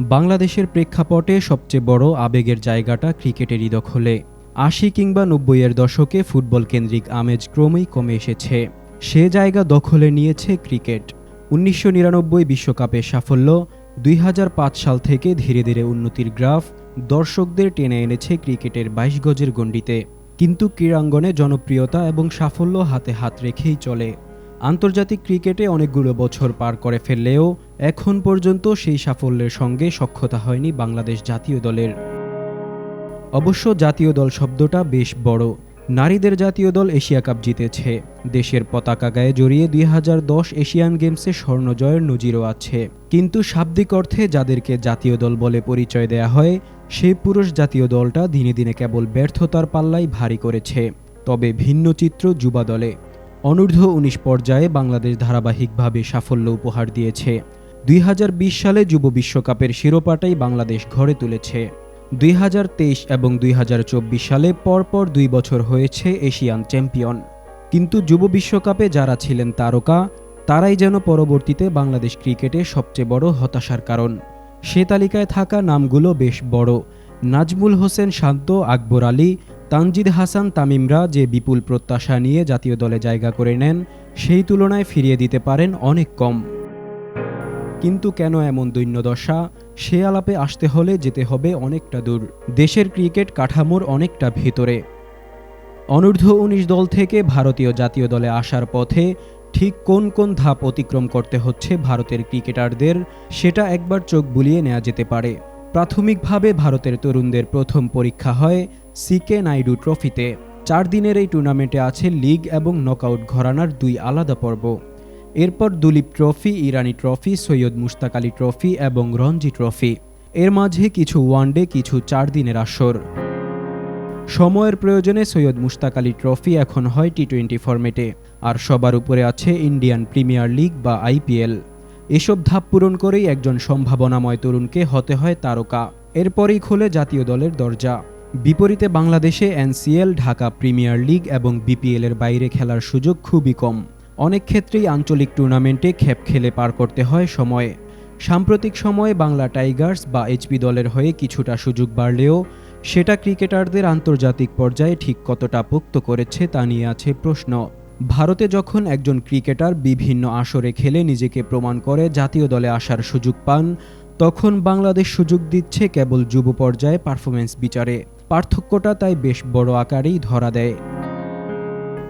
বাংলাদেশের প্রেক্ষাপটে সবচেয়ে বড় আবেগের জায়গাটা ক্রিকেটেরই দখলে। আশি কিংবা নব্বইয়ের দশকে ফুটবল কেন্দ্রিক আমেজ ক্রমেই কমে এসেছে। সে জায়গা দখলে নিয়েছে ক্রিকেট। উনিশশো নিরানব্বই বিশ্বকাপের সাফল্য, দুই হাজার পাঁচ সাল থেকে ধীরে ধীরে উন্নতির গ্রাফ দর্শকদের টেনে এনেছে ক্রিকেটের বাইশ গজের গণ্ডিতে। কিন্তু ক্রীড়াঙ্গনে জনপ্রিয়তা এবং সাফল্য হাতে হাত রেখেই চলে। আন্তর্জাতিক ক্রিকেটে অনেকগুলো বছর পার করে ফেললেও এখন পর্যন্ত সেই সাফল্যের সঙ্গে সক্ষতা হয়নি বাংলাদেশ জাতীয় দলের। অবশ্য জাতীয় দল শব্দটা বেশ বড়। নারীদের জাতীয় দল এশিয়া কাপ জিতেছে। দেশের পতাকা গায়ে জড়িয়ে দুই হাজার দশ এশিয়ান গেমসে স্বর্ণ জয়ের নজিরও আছে। কিন্তু শাব্দিক অর্থে যাদেরকে জাতীয় দল বলে পরিচয় দেয়া হয়, সেই পুরুষ জাতীয় দলটা দিনে দিনে কেবল ব্যর্থতার পাল্লাই ভারী করেছে। তবে ভিন্ন চিত্র যুবা দলে। অনূর্ধ্ব উনিশ পর্যায়ে বাংলাদেশ ধারাবাহিকভাবে সাফল্য উপহার দিয়েছে। দুই হাজার বিশ সালে যুব বিশ্বকাপের শিরোপাটাই বাংলাদেশ ঘরে তুলেছে। দুই হাজার তেইশ এবং দুই হাজার চব্বিশ সালে পরপর দুই বছর হয়েছে এশিয়ান চ্যাম্পিয়ন। কিন্তু যুব বিশ্বকাপে যারা ছিলেন তারকা, তারাই যেন পরবর্তীতে বাংলাদেশ ক্রিকেটে সবচেয়ে বড় হতাশার কারণ। সে তালিকায় থাকা নামগুলো বেশ বড়। নাজমুল হোসেন শান্ত, আকবর আলী, তানজিদ হাসান, তামিমরা যে বিপুল প্রত্যাশা নিয়ে জাতীয় দলে জায়গা করে নেন, সেই তুলনায় ফিরিয়ে দিতে পারেন অনেক কম। কিন্তু কেন এমন দৈন্যদশা সে আলাপে আসতে হলে যেতে হবে অনেকটা দূর। দেশের ক্রিকেট কাঠামোর অনেকটা ভেতরে। অনূর্ধ্ব উনিশ দল থেকে ভারতীয় জাতীয় দলে আসার পথে ঠিক কোন কোন ধাপ অতিক্রম করতে হচ্ছে ভারতের ক্রিকেটারদের, সেটা একবার চোখ বুলিয়ে নেওয়া যেতে পারে। প্রাথমিকভাবে ভারতের তরুণদের প্রথম পরীক্ষা হয় সিকে নাইডু ট্রফিতে। চার দিনের এই টুর্নামেন্টে আছে লিগ এবং নকআউট ঘরানার দুই আলাদা পর্ব। এরপর Duleep trophy, Irani trophy, Syed Mushtaq Ali trophy এবং রঞ্জি ট্রফি। এর মাঝে কিছু ওয়ানডে কিছু চার দিনের আসর। সময়ের প্রয়োজনে সৈয়দ মুশতাক আলী ট্রফি এখন হয় টি টোয়েন্টি ফরম্যাটে, আর সবার উপরে আছে ইন্ডিয়ান প্রিমিয়ার লিগ বা আইপিএল এসব ধাপ পূরণ করেই একজন সম্ভাবনাময় তরুণকে হতে হয় তারকা। এরপরেই খোলে জাতীয় দলের দরজা। বিপরীতে বাংলাদেশে এনসিএল ঢাকা প্রিমিয়ার লিগ এবং বিপিএলের বাইরে খেলার সুযোগ খুবই কম। অনেক ক্ষেত্রেই আঞ্চলিক টুর্নামেন্টে খেপ খেলে পার করতে হয় সময়ে। সাম্প্রতিক সময়ে বাংলা টাইগার্স বা এইচপি দলের হয়ে কিছুটা সুযোগ বাড়লেও সেটা ক্রিকেটারদের আন্তর্জাতিক পর্যায়ে ঠিক কতটা পোক্ত করেছে তা নিয়ে আছে প্রশ্ন। ভারতে যখন একজন ক্রিকেটার বিভিন্ন আসরে খেলে নিজেকে প্রমাণ করে জাতীয় দলে আসার সুযোগ পান, তখন বাংলাদেশ সুযোগ দিচ্ছে কেবল যুব পর্যায়ে পারফরমেন্স বিচারে। পার্থক্যটা তাই বেশ বড় আকারেই ধরা দেয়।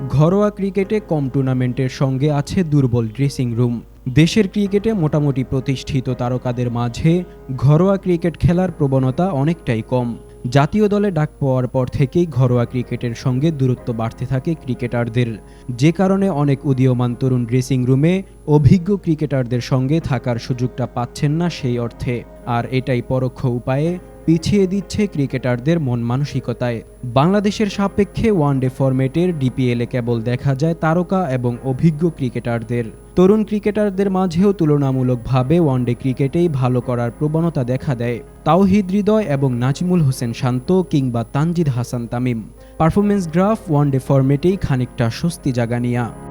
ঘরোয়া ক্রিকেটে কম টুর্নামেন্টের সঙ্গে আছে দুর্বল ড্রেসিং রুম। দেশের ক্রিকেটে মোটামুটি প্রতিষ্ঠিত তারকাদের মাঝে ঘরোয়া ক্রিকেট খেলার প্রবণতা অনেকটাই কম। জাতীয় দলে ডাক পাওয়ার পর থেকেই ঘরোয়া ক্রিকেটের সঙ্গে দূরত্ব বাড়তে থাকে ক্রিকেটারদের। যে কারণে অনেক উদীয়মান তরুণ ড্রেসিং রুমে অভিজ্ঞ ক্রিকেটারদের সঙ্গে থাকার সুযোগটা পাচ্ছেন না সেই অর্থে। আর এটাই পরোক্ষ উপায়ে পিছিয়ে দিচ্ছে ক্রিকেটারদের মন মানসিকতায়। বাংলাদেশের সাপেক্ষে ওয়ানডে ফরম্যাটের ডিপিএলে কেবল দেখা যায় তারকা এবং অভিজ্ঞ ক্রিকেটারদের। তরুণ ক্রিকেটারদের মাঝেও তুলনামূলকভাবে ওয়ানডে ক্রিকেটেই ভালো করার প্রবণতা দেখা দেয়। তাওহিদ হৃদয় এবং নাজিমুল হোসেন শান্ত কিংবা Tanzid Hasan Tamim. Performance graph one day ফরম্যাটেই খানিকটা স্বস্তি জাগানিয়া।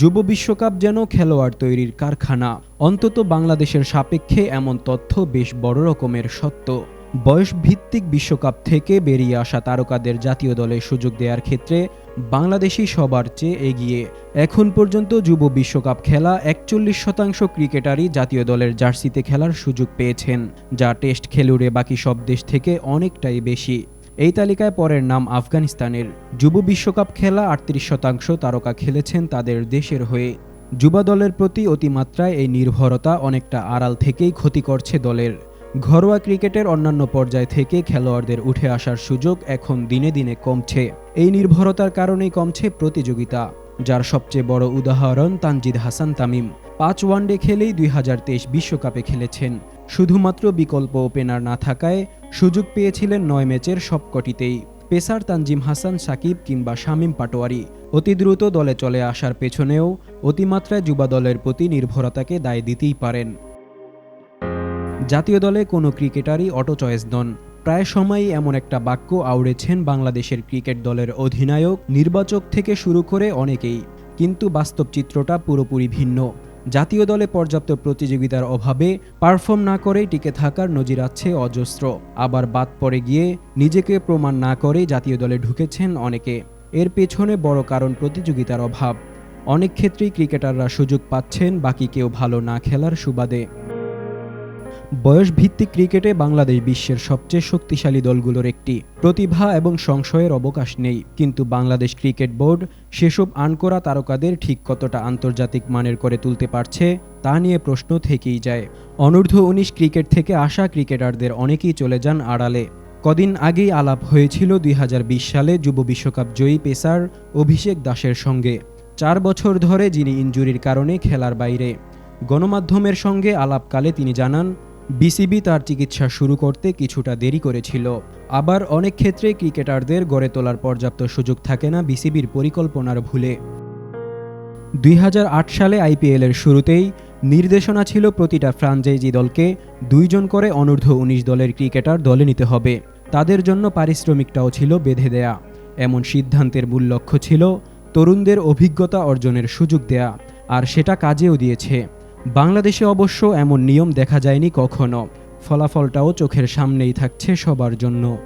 যুব বিশ্বকাপ যেন খেলোয়াড় তৈরির কারখানা। অন্তত বাংলাদেশের সাপেক্ষে এমন তথ্য বেশ বড় রকমের সত্য। বয়স ভিত্তিক বিশ্বকাপ থেকে বেরিয়ে আসা তারকাদের জাতীয় দলে সুযোগ দেওয়ার ক্ষেত্রে বাংলাদেশি সবার চেয়ে এগিয়ে। এখন পর্যন্ত যুব বিশ্বকাপ খেলা একচল্লিশ শতাংশ ক্রিকেটারই জাতীয় দলের জার্সিতে খেলার সুযোগ পেয়েছেন, যা টেস্ট খেলুড়ে বাকি সব দেশ থেকে অনেকটাই বেশি। এই তালিকায় পরের নাম আফগানিস্তানের যুব বিশ্বকাপ খেলা আটত্রিশ শতাংশ তারকা খেলেছেন তাদের দেশের হয়ে। যুবা দলের প্রতি অতিমাত্রায় এই নির্ভরতা অনেকটা আড়াল থেকেই ক্ষতি করছে দলের। ঘরোয়া ক্রিকেটের অন্যান্য পর্যায় থেকে খেলোয়াড়দের উঠে আসার সুযোগ এখন দিনে দিনে কমছে। এই নির্ভরতার কারণেই কমছে প্রতিযোগিতা, যার সবচেয়ে বড় উদাহরণ তানজিদ হাসান তামিম। পাঁচ ওয়ানডে খেলেই দুই বিশ্বকাপে খেলেছেন। শুধুমাত্র বিকল্প ওপেনার না থাকায় সুযোগ পেয়েছিলেন নয় ম্যাচের সবকটিতেই। পেসার তানজিম হাসান, সাকিব কিংবা শামীম পাটোয়ারি। অতি দ্রুত দলে চলে আসার পেছনেও অতিমাত্রায় যুবা দলের প্রতি নির্ভরতাকে দায় দিতেই পারেন। জাতীয় দলে কোনো ক্রিকেটারই অটো চয়েস নন। প্রায় সময়ই এমন একটা বাক্য আউড়েছেন বাংলাদেশের ক্রিকেট দলের অধিনায়ক, নির্বাচক থেকে শুরু করে অনেকেই। কিন্তু বাস্তব চিত্রটা পুরোপুরি ভিন্ন। জাতীয় দলে পর্যাপ্ত প্রতিযোগিতার অভাবে পারফর্ম না করে টিকে থাকার নজির আছে অজস্র। আবার বাদ পড়ে গিয়ে নিজেকে প্রমাণ না করে জাতীয় দলে ঢুকেছেন অনেকে। এর পেছনে বড় কারণ প্রতিযোগিতার অভাব। অনেক ক্ষেত্রেই ক্রিকেটাররা সুযোগ পাচ্ছেন বাকি কেউ ভালো না খেলার সুবাদে। বয়স ভিত্তিক ক্রিকেটে বাংলাদেশ বিশ্বের সবচেয়ে শক্তিশালী দলগুলোর একটি। প্রতিভা এবং সংশয়ের অবকাশ নেই, কিন্তু বাংলাদেশ ক্রিকেট বোর্ড সেসব আনকোরা তারকাদের ঠিক কতটা আন্তর্জাতিক মানের করে তুলতে পারছে, তা নিয়ে প্রশ্ন থেকেই যায়। অনূর্ধ্ব উনিশ ক্রিকেট থেকে আসা ক্রিকেটারদের অনেকেই চলে যান আড়ালে। কদিন আগেই আলাপ হয়েছিল দুই হাজার বিশ সালে যুব বিশ্বকাপ জয়ী পেসার অভিষেক দাসের সঙ্গে। চার বছর ধরে যিনি ইনজুরির কারণে খেলার বাইরে। গণমাধ্যমের সঙ্গে আলাপকালে তিনি জানান বিসিবি তার চিকিৎসা শুরু করতে কিছুটা দেরি করেছিল। আবার অনেক ক্ষেত্রে ক্রিকেটারদের গড়ে তোলার পর্যাপ্ত সুযোগ থাকে না বিসিবির পরিকল্পনার ভুলে। দুই হাজার আট সালে আইপিএলের শুরুতেই নির্দেশনা ছিল প্রতিটা ফ্রাঞ্চাইজি দলকে দুইজন করে অনূর্ধ্ব উনিশ দলের ক্রিকেটার দলে নিতে হবে। তাদের জন্য পারিশ্রমিকটাও ছিল বেঁধে দেয়া। এমন সিদ্ধান্তের মূল লক্ষ্য ছিল তরুণদের অভিজ্ঞতা অর্জনের সুযোগ দেয়া, আর সেটা কাজেও দিয়েছে। বাংলাদেশে অবশ্য এমন নিয়ম দেখা যায়নি কখনো। ফলাফলটাও চোখের সামনেই থাকছে সবার জন্য।